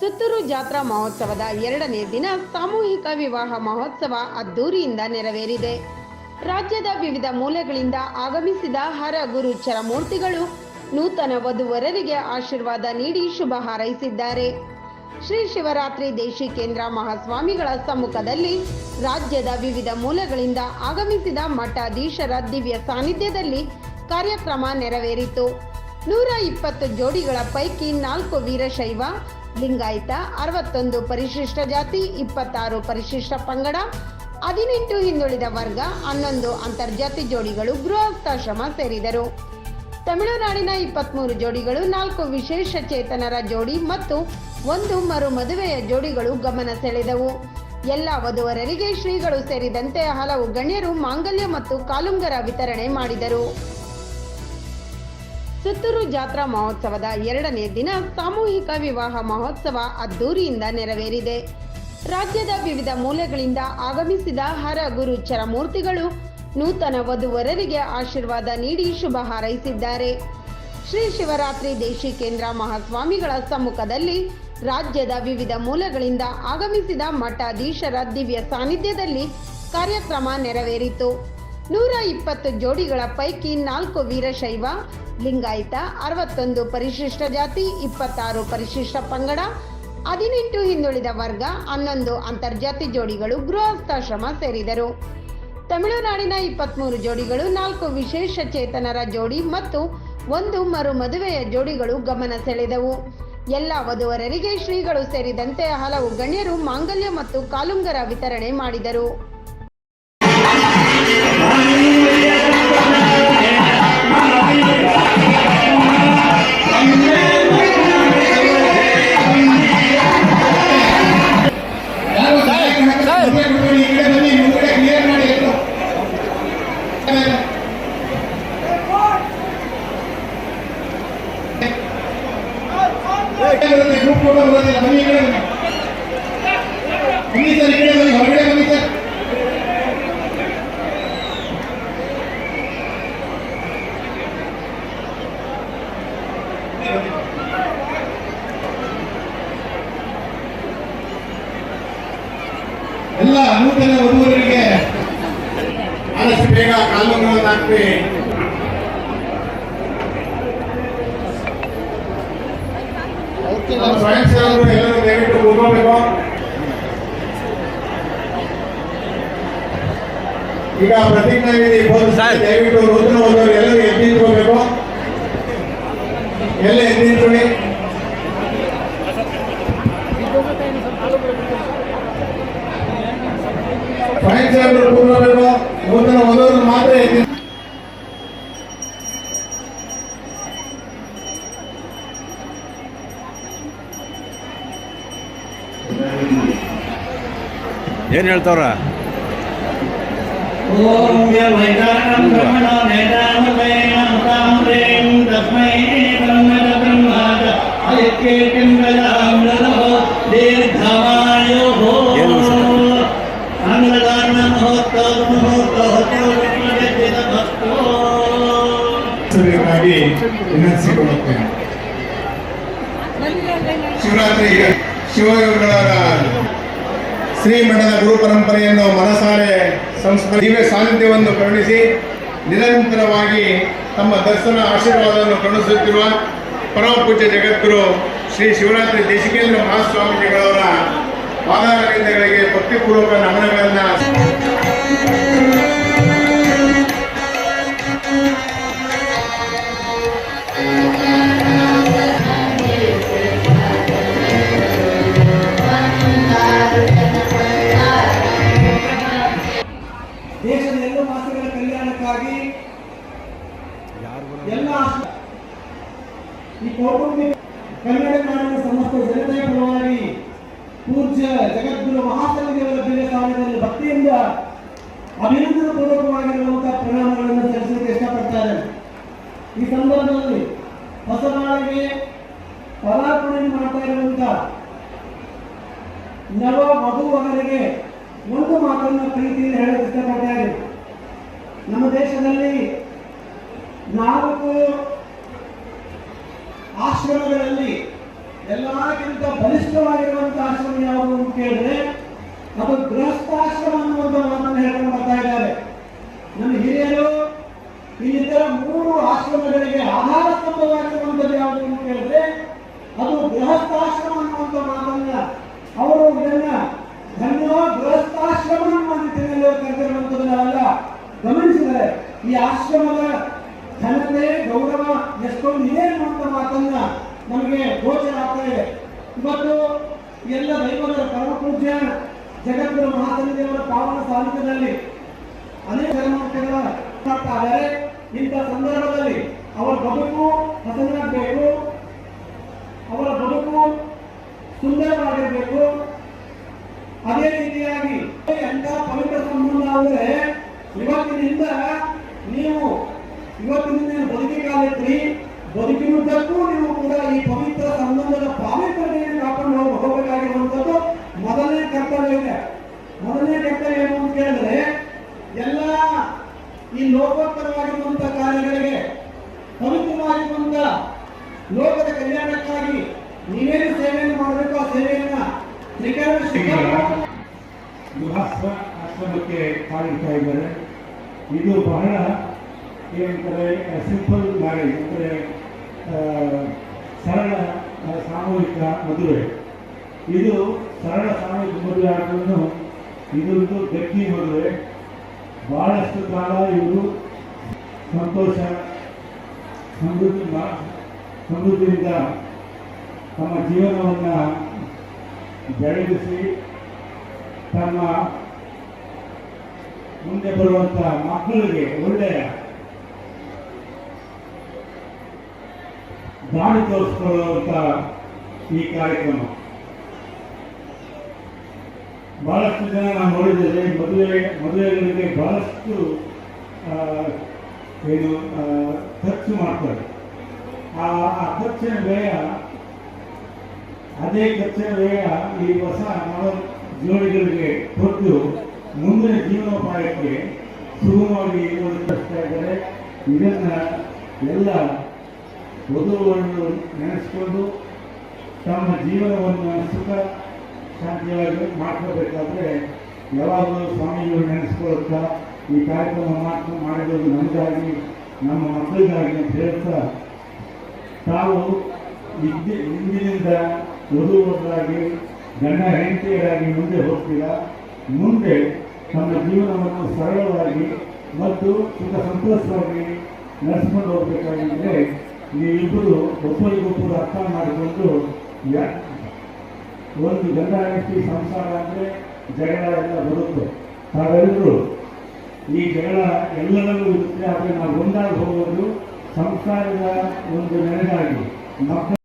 ಸುತ್ತೂರು ಜಾತ್ರಾ ಮಹೋತ್ಸವದ ಎರಡನೇ ದಿನ ಸಾಮೂಹಿಕ ವಿವಾಹ ಮಹೋತ್ಸವ ಅದ್ದೂರಿಯಿಂದ ನೆರವೇರಿದೆ. ರಾಜ್ಯದ ವಿವಿಧ ಮೂಲೆಗಳಿಂದ ಆಗಮಿಸಿದ ಹರ ಗುರು ಚರಮೂರ್ತಿಗಳು ನೂತನ ವಧುವರರಿಗೆ ಆಶೀರ್ವಾದ ನೀಡಿ ಶುಭ ಹಾರೈಸಿದ್ದಾರೆ. ಶ್ರೀ ಶಿವರಾತ್ರಿ ದೇಶಿಕೇಂದ್ರ ಮಹಾಸ್ವಾಮಿಗಳ ಸಮ್ಮುಖದಲ್ಲಿ ರಾಜ್ಯದ ವಿವಿಧ ಮೂಲೆಗಳಿಂದ ಆಗಮಿಸಿದ ಮಠಾಧೀಶರ ದಿವ್ಯ ಸಾನ್ನಿಧ್ಯದಲ್ಲಿ ಕಾರ್ಯಕ್ರಮ ನೆರವೇರಿತು. ನೂರ ಇಪ್ಪತ್ತು ಜೋಡಿಗಳ ಪೈಕಿ ನಾಲ್ಕು ವೀರಶೈವ ಲಿಂಗಾಯತ ಅರವತ್ತೊಂದು ಪರಿಶಿಷ್ಟ ಜಾತಿ, ಇಪ್ಪತ್ತಾರು ಪರಿಶಿಷ್ಟ ಪಂಗಡ, ಹದಿನೆಂಟು ಹಿಂದುಳಿದ ವರ್ಗ, ಹನ್ನೊಂದು ಅಂತರ್ಜಾತಿ ಜೋಡಿಗಳು ಗೃಹಸ್ಥಾಶ್ರಮ ಸೇರಿದರು. ತಮಿಳುನಾಡಿನ ಇಪ್ಪತ್ತ್ಮೂರು ಜೋಡಿಗಳು, ನಾಲ್ಕು ವಿಶೇಷ ಚೇತನರ ಜೋಡಿ ಮತ್ತು ಒಂದು ಮರು ಮದುವೆಯ ಜೋಡಿಗಳು ಗಮನ ಸೆಳೆದವು. ಎಲ್ಲ ವಧುವರರಿಗೆ ಶ್ರೀಗಳು ಸೇರಿದಂತೆ ಹಲವು ಗಣ್ಯರು ಮಾಂಗಲ್ಯ ಮತ್ತು ಕಾಲುಂಗರ ವಿತರಣೆ ಮಾಡಿದರು. ಸುತ್ತೂರು ಜಾತ್ರಾ ಮಹೋತ್ಸವದ ಎರಡನೇ ದಿನ ಸಾಮೂಹಿಕ ವಿವಾಹ ಮಹೋತ್ಸವ ಅದ್ದೂರಿಯಿಂದ ನೆರವೇರಿದೆ. ರಾಜ್ಯದ ವಿವಿಧ ಮೂಲೆಗಳಿಂದ ಆಗಮಿಸಿದ ಹರ ಗುರು ಚರಮೂರ್ತಿಗಳು ನೂತನ ವಧುವರರಿಗೆ ಆಶೀರ್ವಾದ ನೀಡಿ ಶುಭ ಹಾರೈಸಿದ್ದಾರೆ. ಶ್ರೀ ಶಿವರಾತ್ರಿ ದೇಶಿಕೇಂದ್ರ ಮಹಾಸ್ವಾಮಿಗಳ ಸಮ್ಮುಖದಲ್ಲಿ ರಾಜ್ಯದ ವಿವಿಧ ಮೂಲಗಳಿಂದ ಆಗಮಿಸಿದ ಮಠಾಧೀಶರ ದಿವ್ಯ ಸಾನ್ನಿಧ್ಯದಲ್ಲಿ ಕಾರ್ಯಕ್ರಮ ನೆರವೇರಿತು. ನೂರ ಇಪ್ಪತ್ತು ಜೋಡಿಗಳ ಪೈಕಿ ನಾಲ್ಕು ವೀರಶೈವ, ಲಿಂಗಾಯತ, ಅರವತ್ತೊಂದು ಪರಿಶಿಷ್ಟ ಜಾತಿ, ಇಪ್ಪತ್ತಾರು ಪರಿಶಿಷ್ಟ ಪಂಗಡ, ಹದಿನೆಂಟು ಹಿಂದುಳಿದ ವರ್ಗ, ಹನ್ನೊಂದು ಅಂತರ್ಜಾತಿ ಜೋಡಿಗಳು ಗೃಹಸ್ಥಾಶ್ರಮ ಸೇರಿದರು. ತಮಿಳುನಾಡಿನ ಇಪ್ಪತ್ತ್ಮೂರು ಜೋಡಿಗಳು ನಾಲ್ಕು ವಿಶೇಷ ಚೇತನರ ಜೋಡಿ ಮತ್ತು ಒಂದು ಮರು ಮದುವೆಯ ಜೋಡಿಗಳು ಗಮನ ಸೆಳೆದವು. ಎಲ್ಲ ವಧುವರರಿಗೆ ಶ್ರೀಗಳು ಸೇರಿದಂತೆ ಹಲವು ಗಣ್ಯರು ಮಾಂಗಲ್ಯ ಮತ್ತು ಕಾಲುಂಗರ ವಿತರಣೆ ಮಾಡಿದರು. ಬೇಗ ಕಾಲು ನೋವುದಾಗ್ತದೆ ಸ್ವಯಂ ಸೇವಕರು ಎಲ್ಲರೂ ದಯವಿಟ್ಟು ಕೂತ್ಕೊಳ್ಬೇಕು ಈಗ ಪ್ರತಿಜ್ಞಾ ವಿಧಿ ದಯವಿಟ್ಟು ಹೋದವರು ಎಲ್ಲರೂ ಎದ್ದು ನಿಂತ್ಕೋಬೇಕು. ಎಲ್ಲ ಎದ್ದು ನಿಂತ್ಕೊಳ್ಳಿ? ಸ್ವಯಂ ಸೇವಕರು ಕೂತ್ಕೋಬೇಕು. ಏನು ಹೇಳ್ತಾವ್ರ? ವಿನಂತಿಸಿಕೊಳ್ಳುತ್ತೇನೆ. ಶಿವರಾತ್ರಿ ಶಿವಯೋಗಗಳ ಶಿವಯೋಗಿಗಳವರ ಶ್ರೀಮಠದ ಗುರು ಪರಂಪರೆಯನ್ನು ಮನಸಾರೆ ಸಂಸ್ಕೃತಿ ದಿವ್ಯ ಸಾನ್ನಿಧ್ಯವನ್ನು ಕರುಣಿಸಿ ನಿರಂತರವಾಗಿ ತಮ್ಮ ದರ್ಶನ ಆಶೀರ್ವಾದವನ್ನು ಕರುಣಿಸುತ್ತಿರುವ ಪರಮ ಪೂಜ್ಯ ಜಗದ್ಗುರು ಶ್ರೀ ಶಿವರಾತ್ರಿ ದೇಶಿಕೇಂದ್ರ ಮಹಾಸ್ವಾಮೀಜಿಗಳವರ ಪಾದಾರವಿಂದಗಳಿಗೆ ಭಕ್ತಿಪೂರ್ವಕ ನಮನಗಳನ್ನು ಈ ಕೌಟುಂಬಿಕ ಕನ್ನಡ ನಾಡಿನ ಸಮಸ್ತ ಜನತೆಯ ಪರವಾಗಿ ಪೂಜ್ಯ ಜಗದ್ಗುರು ಮಹಾಸಂಘಗಳ ಬೇರೆ ಸ್ಥಾನದಲ್ಲಿ ಭಕ್ತಿಯಿಂದ ಅಭಿನಂದನ ಪೂರ್ವಕವಾಗಿರುವಂತಹ ಪ್ರಣಾಮಗಳನ್ನು ಸಲ್ಲಿಸಲಿಕ್ಕೆ ಇಷ್ಟಪಡ್ತಾರೆ ಈ ಸಂದರ್ಭದಲ್ಲಿ ಹೊಸನಾಳಿಗೆ ಪದಾರ್ಪಣೆ ಮಾಡ್ತಾ ಇರುವಂತ ನವ ಮಗುವರಿಗೆ ಒಂದು ಮಾತನ್ನು ಪ್ರೀತಿಯಿಂದ ಹೇಳಕ್ಕೆ ಇಷ್ಟಪಡ್ತಾರೆ ನಮ್ಮ ದೇಶದಲ್ಲಿ ನಾಲ್ಕು ಆಶ್ರಮಗಳಲ್ಲಿ ಎಲ್ಲಕ್ಕಿಂತ ಬಲಿಷ್ಠ ಬಲಿಷ್ಠವಾಗಿರುವಂತಹ ಆಶ್ರಮ ಯಾವುದು ಅಂತ ಕೇಳಿದ್ರೆ, ಅದು ಗೃಹಸ್ಥಾಶ್ರಮ ಅನ್ನುವಂಥ ಮಾತನ್ನು ಹೇಳ್ಕೊಂಡು ಬರ್ತಾ ಇದ್ದಾರೆ. ನಮ್ಮ ಹಿರಿಯರು ಇಲ್ಲಿತರ ಮೂರು ಆಶ್ರಮಗಳಿಗೆ ಆಧಾರ ಸ್ತಂಭವಾಗಿರುವಂಥದ್ದು ಯಾವುದು ಅಂತ ಕೇಳಿದ್ರೆ, ಅದು ಗೃಹಸ್ಥಾಶ್ರಮ ಅನ್ನುವಂಥ ಮಾತನ್ನ ಅವರು ಇದನ್ನ ಧನ್ಯೋ ಗೃಹಸ್ಥಾಶ್ರಮ ಅವರು ಕರೆದಿರುವಂಥದ್ದು ನಾವೆಲ್ಲ ಗಮನಿಸಿದರೆ, ಈ ಆಶ್ರಮದ ಘನತೆ ಗೌರವ ಎಷ್ಟೊಂದು ಇದೆ ಅನ್ನುವಂಥ ಮಾತನ್ನ ನಮಗೆ ಗೋಚರ ಆಗ್ತಾ ಇದೆ. ಇವತ್ತು ಎಲ್ಲ ದೈವದ ಪರಮ ಪೂಜ್ಯ ಜಗದ್ಗುರು ಮಹಾಸನ್ನಿಧಿಯವರ ಪಾವನ ಸಾನ್ನಿಧ್ಯದಲ್ಲಿ ಅನೇಕ ಇದ್ದಾರೆ ಇಂಥ ಸಂದರ್ಭದಲ್ಲಿ ಅವರ ಬದುಕು ಹಸನಾಗಬೇಕು, ಅವರ ಬದುಕು ಸುಂದರವಾಗಿರಬೇಕು. ಅದೇ ರೀತಿಯಾಗಿ ಎಂತ ಪವಿತ್ರ ಸಂಬಂಧ ಅಂದರೆ ಇವತ್ತಿನಿಂದ ನೀವು ಇವತ್ತಿನಿಂದ ನೀವು ಬದುಕಿ ಬದುಕಿನುದ್ದಕ್ಕೂ ನೀವು ಕೂಡ ಈ ಪವಿತ್ರ ಸಂಬಂಧದ ಪಾವಿತ್ರತೆಯನ್ನು ಕಾಕೊಂಡು ನಾವು ಹೋಗಬೇಕಾಗಿರುವಂಥದ್ದು ಮೊದಲನೇ ಕರ್ತವ್ಯ ಇದೆ. ಮೊದಲನೇ ಕರ್ತವ್ಯ ಏನು ಅಂತ ಕೇಳಿದ್ರೆ ಎಲ್ಲ ಈ ಲೋಕೋತ್ತರವಾಗಿರುವಂತಹ ಕಾರ್ಯಗಳಿಗೆ ಪವಿತ್ರವಾಗಿರುವಂತ ಲೋಕದ ಕಲ್ಯಾಣಕ್ಕಾಗಿ ನೀವೇನು ಸೇವೆಯನ್ನು ಮಾಡಬೇಕು? ಆ ಸೇವೆಯನ್ನ ತ್ರಿಕರಣ ಆಶ್ರಮಕ್ಕೆ ಕಾಣಿಸ್ತಾ ಇದ್ದಾರೆ. ಇದು ಬಹಳ ಏನಂತಾರೆ ಸಿಂಪಲ್ ಮ್ಯಾರೇಜ್ ಅಂದರೆ ಸರಳ ಸಾಮೂಹಿಕ ಮದುವೆ. ಇದು ಸರಳ ಸಾಮೂಹಿಕ ಮದುವೆ ಆದ್ರೂ ಇದೊಂದು ಗಟ್ಟಿ ಮದುವೆ. ಬಹಳಷ್ಟು ಕಾಲ ಇವರು ಸಂತೋಷ, ಸಮೃದ್ಧಿ ಸಮೃದ್ಧಿಯಿಂದ ತಮ್ಮ ಜೀವನವನ್ನು ಬೆಳಗಿಸಿ ತಮ್ಮ ಮುಂದೆ ಬರುವಂತ ಮಕ್ಕಳಿಗೆ ಒಳ್ಳೆಯ ದಾರಿ ತೋರಿಸ್ಕೊಳ್ಳುವಂಥ ಈ ಕಾರ್ಯಕ್ರಮ. ಬಹಳಷ್ಟು ಜನ ನಾವು ನೋಡಿದ್ದೇವೆ. ಮದುವೆ, ಮದುವೆಗಳಿಗೆ ಬಹಳಷ್ಟು ಏನು ಖರ್ಚು ಮಾಡ್ತಾರೆ. ಆ ಖರ್ಚಿನ ವ್ಯಯ, ಅದೇ ಖರ್ಚಿನ ವ್ಯಯ ಈ ಹೊಸ ನವ ಜೋಡಿಗಳಿಗೆ ಕೊಟ್ಟು ಮುಂದಿನ ಜೀವನೋಪಾಯಕ್ಕೆ ಸುಗಮವಾಗಿ ಇದ್ದಾರೆ. ಇದನ್ನ ಎಲ್ಲ ವಧುವನ್ನು ನೆನೆಸ್ಕೊಂಡು ತಮ್ಮ ಜೀವನವನ್ನು ಸುಖ ಶಾಂತಿಯಾಗಿ ಮಾಡ್ಕೋಬೇಕಾದ್ರೆ ಯಾವಾಗಲೂ ಸ್ವಾಮಿಗಳು ನೆನೆಸ್ಕೊಳ್ತಾ ಈ ಕಾರ್ಯಕ್ರಮ ಮಾತ್ರ ಮಾಡಿರೋದು ನಮಗಾಗಿ, ನಮ್ಮ ಮಕ್ಕಳಿಗಾಗಿ ಅಂತ ಹೇಳ್ತಾ ತಾವು ಇದ್ದ, ಇಂದಿನಿಂದ ವಧುವರಾಗಿ ಗಂಡ ಹೆಂಡತಿಯರಾಗಿ ಮುಂದೆ ಹೋಗ್ತೀರಾ? ಮುಂದೆ ತಮ್ಮ ಜೀವನವನ್ನು ಸರಳವಾಗಿ ಮತ್ತು ಸುಖ ಸಂತೋಷವಾಗಿ ನಡೆಸ್ಕೊಂಡು ಹೋಗ್ಬೇಕಾಗಿದ್ರೆ ನೀವಿಬ್ಬರು ಒಬ್ಬರಿಗೊಬ್ಬರು ಅರ್ಥ ಮಾಡಿಕೊಂಡು ಒಂದು ಗಂಡ ಹೆಂಡತಿ ಸಂಸಾರ ಅಂದರೆ ಜಗಳ ಎಲ್ಲ ಬರುತ್ತೆ. ತಾವೆಲ್ಲರೂ ಈ ಜಗಳ ಎಲ್ಲರಲ್ಲೂ ಇರುತ್ತೆ ಆದರೆ ನಾವು ಒಂದಾಗಿ ಹೋಗೋದು ಸಂಸಾರದ ಒಂದು ನೆನೆಗಾಗಿ ಮಕ್ಕಳ